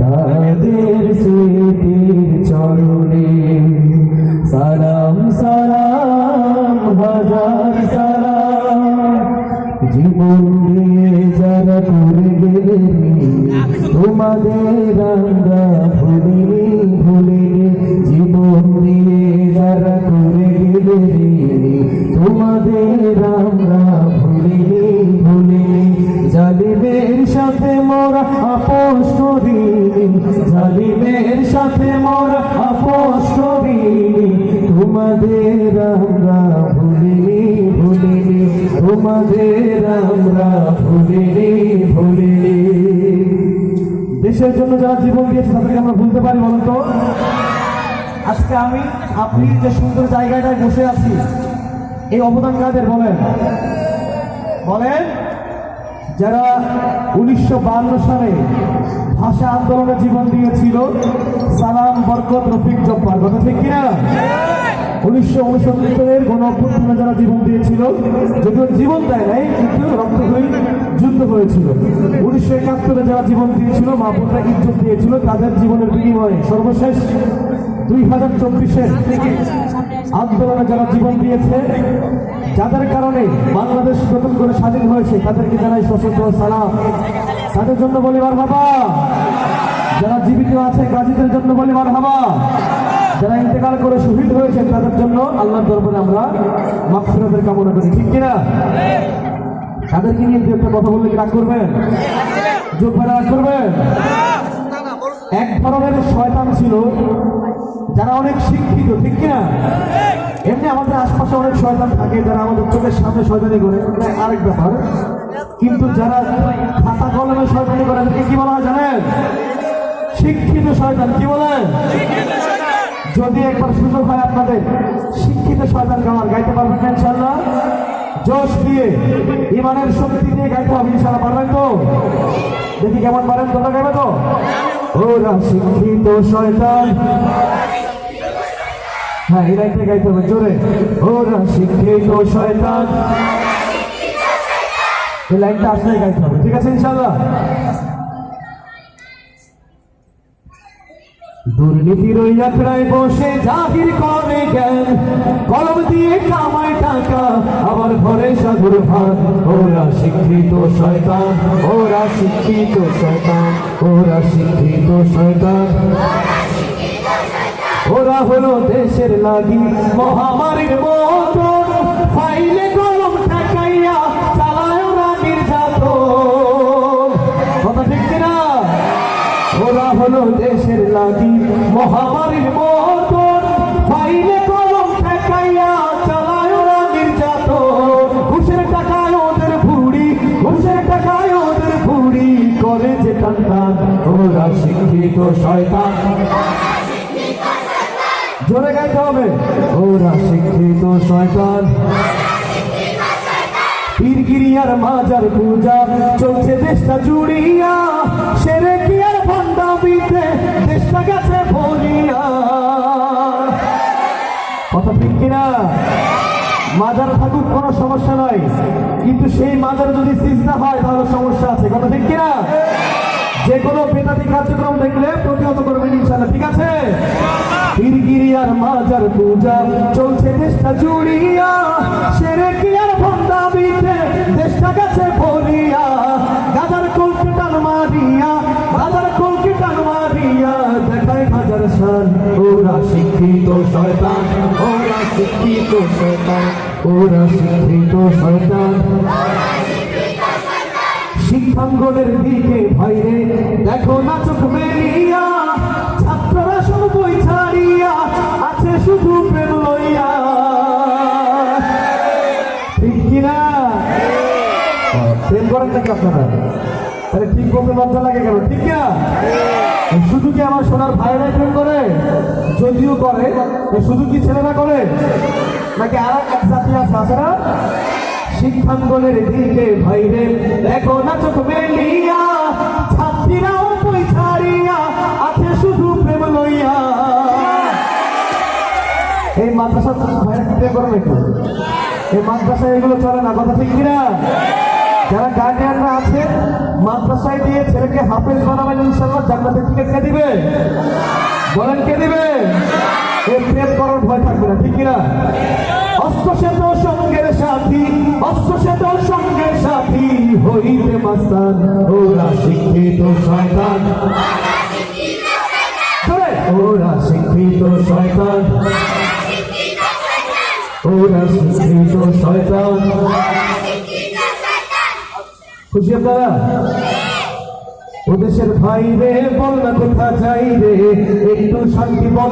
তাদের স্মৃতির চরণে সালাম মোরা আপোষ করিনি জালিমের সাথে মোরা আপোষ করিনি তোমাদের আমরা ভুলিনি ভুলিনি, তোমাদের আমরা ভুলিনি ভুলিনি। দেশের জন্য যারা জীবন দিয়েছে, তাদেরকে আমরা ভুলতে পারি বলুন তো? আজকে আমি, আপনি যে সুন্দর জায়গাটায় বসে আছি, এই অবদান কাদের বলেন? বলেন? যারা উনিশশো সালে ভাষা আন্দোলনে জীবন দিয়েছিল, সালাম, বরকত, রফিক, জব্বার। কথা ঠিক কিনা? উনিশশো উনসত্তরের গণ অভ্যুত্থানে যারা জীবন দিয়েছিল, যদিও জীবন দেয় নাই, কিন্তু রক্তক্ষয়ী যুদ্ধ হয়েছিল। উনিশশো একাত্তরে যারা জীবন দিয়েছিল, মা বোনরা ইজ্জত দিয়েছিল, তাদের জীবনের বিনিময়ে সর্বশেষ দুই হাজার চব্বিশের আন্দোলনে যারা জীবন দিয়েছে, যাদের কারণে বাংলাদেশ নতুন করে স্বাধীন হয়েছে, তাদেরকে জানাই সশস্ত্র সালাম। তাদের জন্য বলিবার বাবা যারা জীবিত আছে, গাজীদের জন্য বলিবার হাবা যারা ইন্তেকাল করে শহীদ হয়েছে, তাদের জন্য আল্লাহর দরবারে আমরা মাফিরাতের কামনা করি। ঠিক কিনা? তাদেরকে নিয়ে দু একটা কথা বললে কি রাগ করবেন? যোগ রাগ করবেন? এক ধরনের শয়তান ছিল, যারা অনেক শিক্ষিত, ঠিক কিনা? এমনি আমাদের আশপাশে অনেক শয়তান থাকে, যারা আমাদের চোখের সামনে শয়তানি করে আরেক ব্যাপার। কিন্তু যারা খাতা কলমে শয়তানি করে তাদেরকে কি বলা হয় জানেন? শিক্ষিত শয়তান, কি বলেন? যদি একবার সুযোগ হয় আপনাদের, শিক্ষিত শয়তান গাওয়ার গাইতে পারবেন ইনশাল্লাহ জোশ দিয়ে ইমানের শক্তি দিয়ে গাইতে হবে ইনশাল্লাহ পারবেন তো? দেখি কেমন পারেন তোমরা গাইবে তো? ওরা শিক্ষিত শয়তান। হ্যাঁ এই লাইনটা গাইতে হবে, জোরে। ওরা শিক্ষিত শয়তান। এই লাইনটা আসলে গাইতে হবে, ঠিক আছে ইনশাল্লাহ দুর্নীতির ওই আখড়ায় বসে জাহির করে। শিক্ষিত শয়তান, ওরা শিক্ষিত শয়তান, ওরা শিক্ষিত শয়তান। ওরা হলো দেশের লাগি, মহামারীর মতন। ফাইলে কলম ঠেকাইয়া চালায় ওরা নির্যাতন কথা ঠিক কিনা? ওরা হলো দেশের লাগি, মহামারীর মতন। শিক্ষিত শয়তান। জোরে গাইতে হবে। ওরা শিক্ষিত শয়তান। পীরগিরিয়ার মাজার পূজা, চলছে দেশটা জুড়িয়া। সেরে কি আর ভণ্ডামিতে দেশটা গেছে ভরিয়া। কথা ঠিক কিনা? মাজার থাকুক, কোনো সমস্যা নয়। কিন্তু সেই মাজার যদি সিজদা হয়, তাহলে সমস্যা আছে। কথা ঠিক কিনা? যে কোনো বেতাতি কার্যক্রম দেখলে প্রতিহত করবেন ইনশাল্লাহ ঠিক আছে? পীরগিরিয়ার মাজার পূজা, চলছে দেশটা জুড়িয়া, সেরে কি আর ভণ্ডামিতে দেশটা গেছে ভরিয়া, গাজার কলকে টান মারিয়া গাজার কলকে টান মারিয়া, দেখায় হাজার সাল ওরা শিক্ষিত শয়তান, ওরা শিক্ষিত শয়তান, ওরা শিক্ষিত শয়তান। শিক্ষাঙ্গনের দিকে ভাইরে দেখো ছাত্ররা ছাড়িয়া আছে শুধু ঠিক তাহলে ঠিক বলতে লাগে শুধু কি আমার সোনার ভাইরাই প্রেম করে? যদিও করে শুধু কি ছেলেরা করে? নাকি আর এক জাতি আছে আছে শিক্ষাঙ্গনের দিকে ভাইরে, দেখো না চোখ মেলিয়া নাকি এই মাদ্রাসায় এগুলো চলে না, কথা ঠিক কিনা? যারা গার্ডিয়ানরা আছে, মাদ্রাসায় দিয়ে ছেলেকে হাফেজ বানাবেন ইনশাল্লাহ জান্নাতের টিকিট কে দিবে? বলেন কে দিবে? এ প্রেম করার ভয় থাকবে না, ঠিক কিনা? অস্ত্র সেত সঙ্গের সাথী অস্ত্র সেত সঙ্গের সাথী হইতে মাস্তান ওরা শিক্ষিত শয়তান। খুশি আপনারা? ওদেশের ভাই রে বল না কোথা যাই রে একটু শান্তি বল